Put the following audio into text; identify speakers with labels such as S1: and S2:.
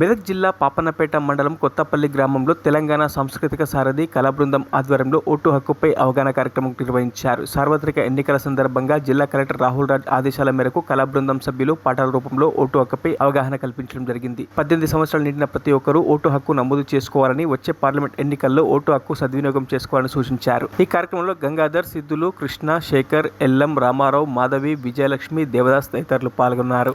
S1: మెదక్ జిల్లా పాపన్నపేట మండలం కొత్తపల్లి గ్రామంలో తెలంగాణ సాంస్కృతిక సారథి కళాబృందం ఆధ్వర్యంలో ఓటు హక్కుపై అవగాహన కార్యక్రమం నిర్వహించారు. సార్వత్రిక ఎన్నికల సందర్భంగా జిల్లా కలెక్టర్ రాహుల్ రాజ్ ఆదేశాల మేరకు కళాబృందం సభ్యులు పాఠాల రూపంలో ఓటు హక్కుపై అవగాహన కల్పించడం జరిగింది. పద్దెనిమిది సంవత్సరాలు నిండిన ప్రతి ఒక్కరూ ఓటు హక్కు నమోదు చేసుకోవాలని వచ్చే పార్లమెంట్ ఎన్నికల్లో ఓటు హక్కు సద్వినియోగం చేసుకోవాలని సూచించారు. ఈ కార్యక్రమంలో గంగాధర్ సిద్ధులు కృష్ణ శేఖర్ ఎల్లం రామారావు మాధవి విజయలక్ష్మి దేవదాస్ తదితరులు పాల్గొన్నారు.